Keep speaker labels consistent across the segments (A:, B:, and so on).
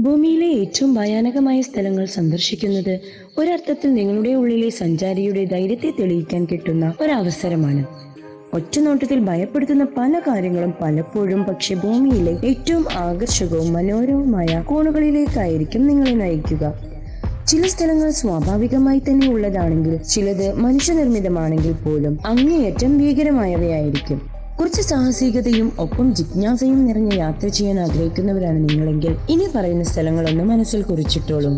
A: ഭൂമിയിലെ ഏറ്റവും ഭയാനകമായ സ്ഥലങ്ങൾ സന്ദർശിക്കുന്നത് ഒരർത്ഥത്തിൽ നിങ്ങളുടെ ഉള്ളിലെ സഞ്ചാരിയുടെ ധൈര്യത്തെ തെളിയിക്കാൻ കിട്ടുന്ന ഒരവസരമാണ്. ഒറ്റനോട്ടത്തിൽ ഭയപ്പെടുത്തുന്ന പല കാര്യങ്ങളും പലപ്പോഴും പക്ഷെ ഭൂമിയിലെ ഏറ്റവും ആകർഷകവും മനോഹരവുമായ കോണുകളിലേക്കായിരിക്കും നിങ്ങളെ നയിക്കുക. ചില സ്ഥലങ്ങൾ സ്വാഭാവികമായി തന്നെ ഉള്ളതാണെങ്കിൽ ചിലത് മനുഷ്യനിർമ്മിതമാണെങ്കിൽ പോലും അങ്ങേയറ്റം ഭീകരമായവയായിരിക്കും. കുറച്ച് സാഹസികതയും ഒപ്പം ജിജ്ഞാസയും നിറഞ്ഞ യാത്ര ചെയ്യാൻ ആഗ്രഹിക്കുന്നവരാണ് നിങ്ങളെങ്കിൽ ഇനി പറയുന്ന സ്ഥലങ്ങളൊന്ന് മനസ്സിൽ കുറിച്ചിട്ടോളും.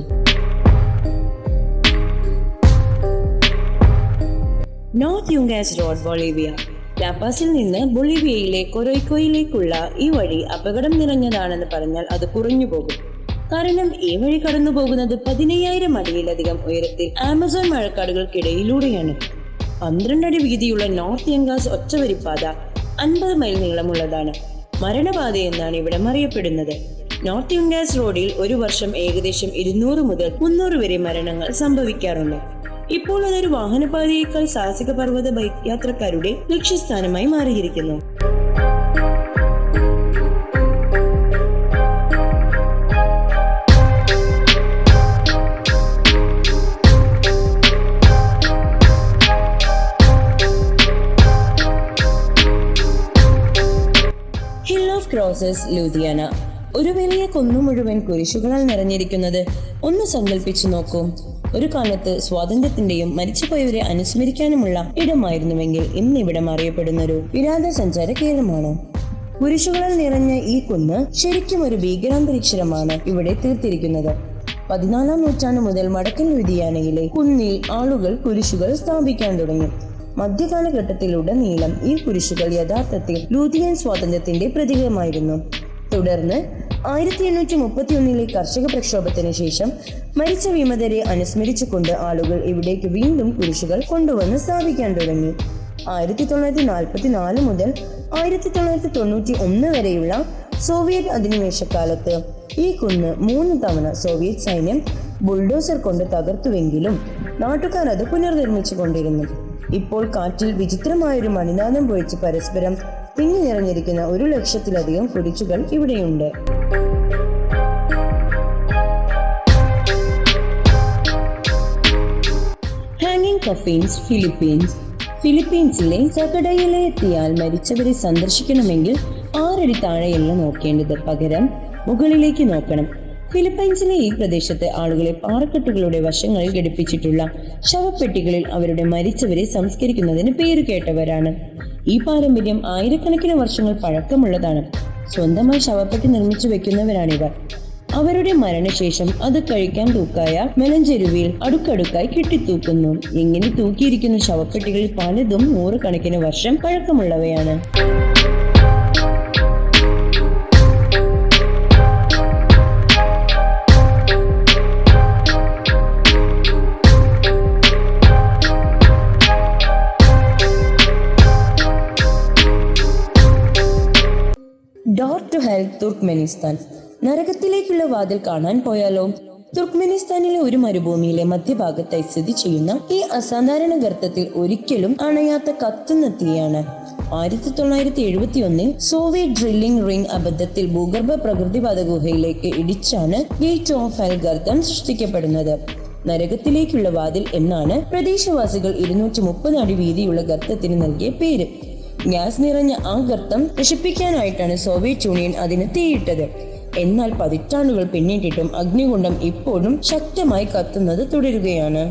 A: North Yungas road Bolivia. ലാപ്പാസിൽ നിന്ന് ബൊളീവിയയിലെ കൊറോയ്ക്കോയിലേക്കുള്ള ഈ വഴി അപകടം നിറഞ്ഞതാണെന്ന് പറഞ്ഞാൽ അത് കുറഞ്ഞു പോകും. കാരണം ഈ വഴി കടന്നു പോകുന്നത് പതിനയ്യായിരം അടിയിലധികം ഉയരത്തിൽ ആമസോൺ മഴക്കാടുകൾക്കിടയിലൂടെയാണ്. പന്ത്രണ്ടടി വീതിയുള്ള നോർത്ത് യങ്കാസ് ഒറ്റവരിപ്പാത അൻപത് മൈൽ നീളമുള്ളതാണ്. മരണപാത എന്നാണ് ഇവിടം അറിയപ്പെടുന്നത്. നോർത്ത് യുങ്കാസ് റോഡിൽ ഒരു വർഷം ഏകദേശം ഇരുന്നൂറ് മുതൽ മുന്നൂറ് വരെ മരണങ്ങൾ സംഭവിക്കാറുണ്ട്. ഇപ്പോൾ അതൊരു വാഹനപാതയേക്കാൾ സാഹസിക പർവത ബൈക്ക് യാത്രക്കാരുടെ ലക്ഷ്യസ്ഥാനമായി മാറിയിരിക്കുന്നു. ക്രോസസ് ലൂധിയാന ഒരു വലിയ കുന്നു മുഴുവൻ കുരിശുകളാൽ നിറഞ്ഞിരിക്കുന്നത് ഒന്ന് സങ്കല്പിച്ചു നോക്കൂ. ഒരു കാലത്ത് സ്വാതന്ത്ര്യത്തിന്റെയും മരിച്ചുപോയവരെ അനുസ്മരിക്കാനുമുള്ള ഇടമായിരുന്നുവെങ്കിൽ ഇന്ന് ഇവിടം അറിയപ്പെടുന്ന ഒരു വിനോദസഞ്ചാര കേന്ദ്രമാണ്. കുരിശുകളാൽ നിറഞ്ഞ ഈ കുന്ന് ശരിക്കും ഒരു ഭീകരാന്തരീക്ഷരമാണ് ഇവിടെ തീർത്തിരിക്കുന്നത്. പതിനാലാം നൂറ്റാണ്ട് മുതൽ വടക്കൻ ലുധിയാനയിലെ കുന്നിൽ ആളുകൾ കുരിശുകൾ സ്ഥാപിക്കാൻ തുടങ്ങി. മധ്യകാലഘട്ടത്തിലുടനീളം ഈ കുരിശുകൾ യഥാർത്ഥത്തിൽ ലൂതിയൻ സ്വാതന്ത്ര്യത്തിന്റെ പ്രതീകമായിരുന്നു. തുടർന്ന് ആയിരത്തി എണ്ണൂറ്റി മുപ്പത്തി ഒന്നിലെ കർഷക പ്രക്ഷോഭത്തിന് ശേഷം മരിച്ച വിമതരെ അനുസ്മരിച്ചുകൊണ്ട് ആളുകൾ ഇവിടേക്ക് വീണ്ടും കുരിശുകൾ കൊണ്ടുവന്ന് സ്ഥാപിക്കാൻ തുടങ്ങി. ആയിരത്തി തൊള്ളായിരത്തി നാൽപ്പത്തി നാല് മുതൽ ആയിരത്തി തൊള്ളായിരത്തി തൊണ്ണൂറ്റി ഒന്ന് വരെയുള്ള സോവിയറ്റ് അധിനിവേശ അധിനിവേശക്കാലത്ത് ഈ കുന്ന് മൂന്ന് തവണ സോവിയറ്റ് സൈന്യം ബുൾഡോസർ കൊണ്ട് തകർത്തുവെങ്കിലും നാട്ടുകാർ അത് പുനർനിർമ്മിച്ചു കൊണ്ടിരുന്നു ഇപ്പോൾ കാറ്റിൽ വിചിത്രമായൊരു മണിനാദം പൊഴിച്ച് പരസ്പരം തിങ്ങി നിറഞ്ഞിരിക്കുന്ന ഒരു ലക്ഷത്തിലധികം കുരിച്ചുകൾ ഇവിടെയുണ്ട്. ഹാങ്ങിങ് കഫീൻസ് ഫിലിപ്പീൻസ് ഫിലിപ്പീൻസിലെ ചകടയിലെ എത്തിയാൽ മരിച്ചവരെ സന്ദർശിക്കണമെങ്കിൽ ആറടി താഴെയല്ല നോക്കേണ്ടത് പകരം മുകളിലേക്ക് നോക്കണം. ഫിലിപ്പൈൻസിലെ ഈ പ്രദേശത്ത് ആളുകളെ പാറക്കെട്ടുകളുടെ വശങ്ങളിൽ ഘടിപ്പിച്ചിട്ടുള്ള ശവപ്പെട്ടികളിൽ അവരുടെ മരിച്ചവരെ സംസ്കരിക്കുന്നതിന് പേര് കേട്ടവരാണ്. ഈ പാരമ്പര്യം ആയിരക്കണക്കിന് വർഷങ്ങൾ പഴക്കമുള്ളതാണ്. സ്വന്തമായി ശവപ്പെട്ടി നിർമ്മിച്ചു വെക്കുന്നവരാണിവർ. അവരുടെ മരണശേഷം അത് കഴിക്കാൻ തൂക്കായ മെലഞ്ചെരുവിൽ അടുക്കടുക്കായി കെട്ടിത്തൂക്കുന്നു. ഇങ്ങനെ തൂക്കിയിരിക്കുന്ന ശവപ്പെട്ടികളിൽ പലതും നൂറുകണക്കിന് വർഷം പഴക്കമുള്ളവയാണ്. Door to hell Turkmenistan. നരകത്തിലേക്കുള്ള വാതിൽ കാണാൻ പോയാലോ? തുർക്ക്മെനിസ്ഥാനിലെ ഒരു മരുഭൂമിയിലെ മധ്യഭാഗത്തായി സ്ഥിതി ചെയ്യുന്ന ഈ അസാധാരണ ഗർത്തത്തിൽ ഒരിക്കലും അണയാത്ത കത്തുന്ന തീയാണ് ആയിരത്തി തൊള്ളായിരത്തി എഴുപത്തി ഒന്നിൽ സോവിയറ്റ് ഡ്രില്ലിംഗ് റിംഗ് അബദ്ധത്തിൽ ഭൂഗർഭ പ്രകൃതിവാദ ഗുഹയിലേക്ക് ഇടിച്ചാണ് ഗേറ്റ് ഓഫ് ഹെൽ ഗർത്തം സൃഷ്ടിക്കപ്പെടുന്നത്. നരകത്തിലേക്കുള്ള വാതിൽ എന്നാണ് പ്രദേശവാസികൾ ഇരുന്നൂറ്റി മുപ്പത് അടി വീതിയുള്ള ഗർത്തത്തിന് നൽകിയ പേര്. ഗ്യാസ് നിറഞ്ഞ ആ ഗർത്തം നശിപ്പിക്കാനായിട്ടാണ് സോവിയറ്റ് യൂണിയൻ അതിന് തീയിട്ടത്. എന്നാൽ പതിറ്റാണ്ടുകൾ പിന്നിട്ടിട്ടും അഗ്നികുണ്ഡം ഇപ്പോഴും ശക്തമായി കത്തുന്നത് തുടരുകയാണ്.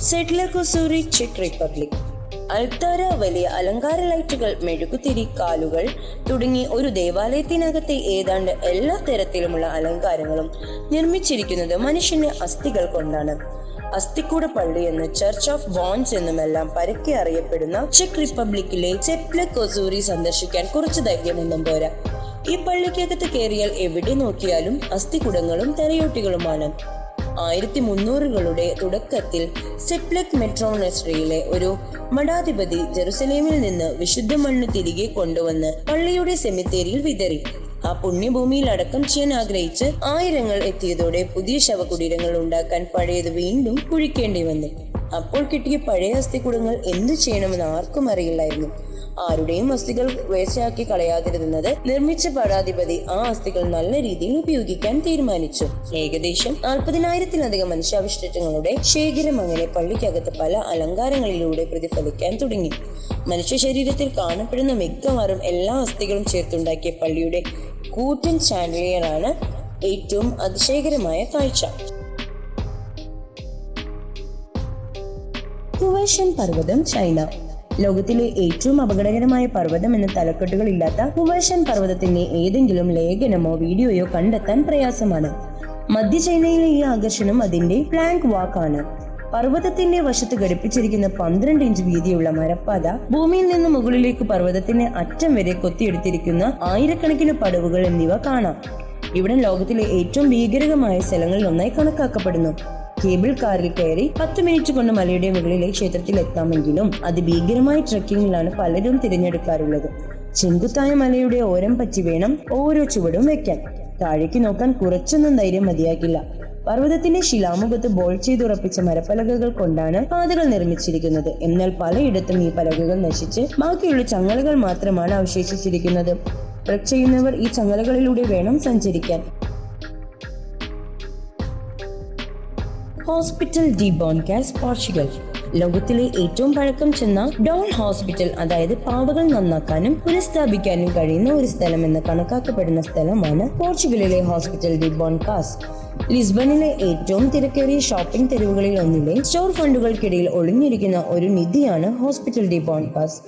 A: സെറ്റ്ലർ കൊസൂരി ചെക്ക് റിപ്പബ്ലിക് അൾത്താര വലിയ അലങ്കാര ലൈറ്റുകൾ മെഴുകുതിരി കാലുകൾ തുടങ്ങി ഒരു ദേവാലയത്തിനകത്തെ ഏതാണ്ട് എല്ലാ തരത്തിലുമുള്ള അലങ്കാരങ്ങളും നിർമ്മിച്ചിരിക്കുന്നത് മനുഷ്യന്റെ അസ്ഥികൾ കൊണ്ടാണ്. അസ്ഥിക്കൂട പള്ളി എന്ന് ചർച്ച് ഓഫ് ബോൺസ് എന്നുമെല്ലാം പരക്കെ അറിയപ്പെടുന്ന ചെക്ക് റിപ്പബ്ലിക്കിലെ ചെപ്ലെ കൊസൂരി സന്ദർശിക്കാൻ കുറച്ച് ധൈര്യമൊന്നും പോരാ. ഈ പള്ളിക്കകത്ത് കയറിയാൽ എവിടെ നോക്കിയാലും അസ്ഥികുടങ്ങളും തെരയോട്ടികളുമാണ് ആയിരത്തി മുന്നൂറുകളുടെ തുടക്കത്തിൽ സെപ്ലക് മെട്രോണസ്ട്രിയിലെ ഒരു മഠാധിപതി ജെറുസലേമിൽ നിന്ന് വിശുദ്ധ മണ്ണ് തിരികെ കൊണ്ടുവന്ന് പള്ളിയുടെ സെമിത്തേരിയിൽ വിതറി. ആ പുണ്യഭൂമിയിൽ അടക്കം ചെയ്യാൻ ആഗ്രഹിച്ച് ആയിരങ്ങൾ എത്തിയതോടെ പുതിയ ശവകുടീരങ്ങൾ ഉണ്ടാക്കാൻ പഴയത് വീണ്ടും കുഴിക്കേണ്ടി വന്നു. അപ്പോൾ കിട്ടിയ പഴയ അസ്ഥികുടങ്ങൾ എന്തു ചെയ്യണമെന്ന് ആർക്കും അറിയില്ലായിരുന്നു. ആരുടെയും അസ്ഥികൾ വേശയാക്കി കളയാതിരുന്നത് നിർമ്മിച്ച പടാധിപതി ആ അസ്ഥികൾ നല്ല രീതിയിൽ ഉപയോഗിക്കാൻ തീരുമാനിച്ചു. ഏകദേശം നാൽപ്പതിനായിരത്തിലധികം മനുഷ്യാവശിഷ്ടങ്ങളുടെ ശേഖരം അങ്ങനെ പള്ളിക്കകത്ത് പല അലങ്കാരങ്ങളിലൂടെ പ്രതിഫലിക്കാൻ തുടങ്ങി. മനുഷ്യ ശരീരത്തിൽ കാണപ്പെടുന്ന മിക്കവാറും എല്ലാ അസ്ഥികളും ചേർത്തുണ്ടാക്കിയ പള്ളിയുടെ കൂറ്റൻ ചാൻഡലിയറാണ് ഏറ്റവും അതിശയകരമായ കാഴ്ച. കുവേഷൻ പർവതം ചൈന. ലോകത്തിലെ ഏറ്റവും അപകടകരമായ പർവതം എന്ന തലക്കെട്ടുകൾ ഇല്ലാത്ത ഹുവേഷൻ പർവതത്തിന്റെ ഏതെങ്കിലും ലേഖനമോ വീഡിയോയോ കണ്ടെത്താൻ പ്രയാസമാണ്. മധ്യ ചൈനയിലെ ഈ ആകർഷണം അതിന്റെ പ്ലാങ്ക് വാക്ക് ആണ് പർവതത്തിന്റെ വശത്ത് ഘടിപ്പിച്ചിരിക്കുന്ന പന്ത്രണ്ട് ഇഞ്ച് വീതിയുള്ള മരപ്പാത ഭൂമിയിൽ നിന്ന് മുകളിലേക്ക് പർവതത്തിന്റെ അറ്റം വരെ കൊത്തിയെടുത്തിരിക്കുന്ന ആയിരക്കണക്കിന് പടവുകൾ എന്നിവ കാണാം. ഇവിടെ ലോകത്തിലെ ഏറ്റവും ഭീകരമായ സ്ഥലങ്ങളിൽ ഒന്നായി കണക്കാക്കപ്പെടുന്നു. കേബിൾ കാറിൽ കയറി പത്ത് മിനിറ്റ് കൊണ്ട് മലയുടെ മുകളിലെ ക്ഷേത്രത്തിൽ എത്താമെങ്കിലും അതിഭീകരമായ ട്രക്കിങ്ങിലാണ് പലരും തിരഞ്ഞെടുക്കാറുള്ളത്. ചെങ്കുത്തായ മലയുടെ ഓരം പറ്റി വേണം ഓരോ ചുവടും വെക്കാൻ. താഴേക്ക് നോക്കാൻ കുറച്ചൊന്നും ധൈര്യം മതിയാക്കില്ല. പർവതത്തിന്റെ ശിലാമുഖത്ത് ബോൾ ചെയ്തുറപ്പിച്ച മരപ്പലകകൾ കൊണ്ടാണ് പാതകൾ നിർമ്മിച്ചിരിക്കുന്നത്. എന്നാൽ പലയിടത്തും ഈ പലകകൾ നശിച്ച് ബാക്കിയുള്ള ചങ്ങലകൾ മാത്രമാണ് അവശേഷിച്ചിരിക്കുന്നത്. ട്രക്ക് ചെയ്യുന്നവർ ഈ ചങ്ങലകളിലൂടെ വേണം സഞ്ചരിക്കാൻ. ഹോസ്പിറ്റൽ ഡി ബോൺകാസ് പോർച്ചുഗൽ ലോകത്തിലെ ഏറ്റവും പഴക്കം ചെന്ന ഡോൺ ഹോസ്പിറ്റൽ അതായത് പാവകൾ നന്നാക്കാനും പുനഃസ്ഥാപിക്കാനും കഴിയുന്ന ഒരു സ്ഥലം എന്ന് കണക്കാക്കപ്പെടുന്ന സ്ഥലമാണ് പോർച്ചുഗലിലെ ഹോസ്പിറ്റൽ ഡി ബോൺകാസ് ലിസ്ബണിലെ ഏറ്റവും തിരക്കേറിയ ഷോപ്പിംഗ് തെരുവുകളിൽ ഒന്നിലെ സ്റ്റോർ ഫണ്ടുകൾക്കിടയിൽ ഒളിഞ്ഞിരിക്കുന്ന ഒരു നിധിയാണ് ഹോസ്പിറ്റൽ ഡി ബോൺകാസ്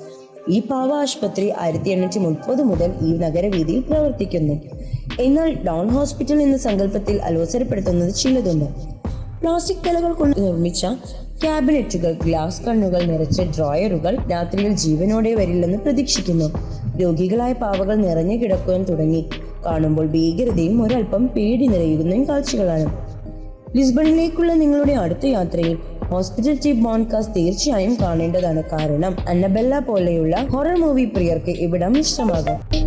A: ഈ പാവ ആശുപത്രി ആയിരത്തി എണ്ണൂറ്റി മുപ്പത് മുതൽ ഈ നഗരവീതിയിൽ പ്രവർത്തിക്കുന്നു. എന്നാൽ ഡൗൺ ഹോസ്പിറ്റൽ എന്ന സങ്കല്പത്തിൽ അലോസരപ്പെടുത്തുന്നത് ചിലതുണ്ട്. പ്ലാസ്റ്റിക് കലകൾ കൊണ്ട് നിർമ്മിച്ച ക്യാബിനറ്റുകൾ ഗ്ലാസ് കണ്ണുകൾ നിറച്ച ഡ്രോയറുകൾ രാത്രിയിൽ ജീവനോടെ വരില്ലെന്ന് പ്രതീക്ഷിക്കുന്നു. രോഗികളായ പാവകൾ നിറഞ്ഞു കിടക്കുവാൻ തുടങ്ങി. കാണുമ്പോൾ ഭീകരതയും ഒരൽപ്പം പേടി നിറയുന്ന കാഴ്ചകളാണ്. ലിസ്ബണിലേക്കുള്ള നിങ്ങളുടെ അടുത്ത യാത്രയിൽ ഹോസ്പിറ്റൽ ചീഫ് ബോൺകാസ് തീർച്ചയായും കാണേണ്ടതാണ്. കാരണം അന്നബെല്ല പോലെയുള്ള ഹൊറർ മൂവി പ്രിയർക്ക് ഇവിടം ഇഷ്ടമാകും.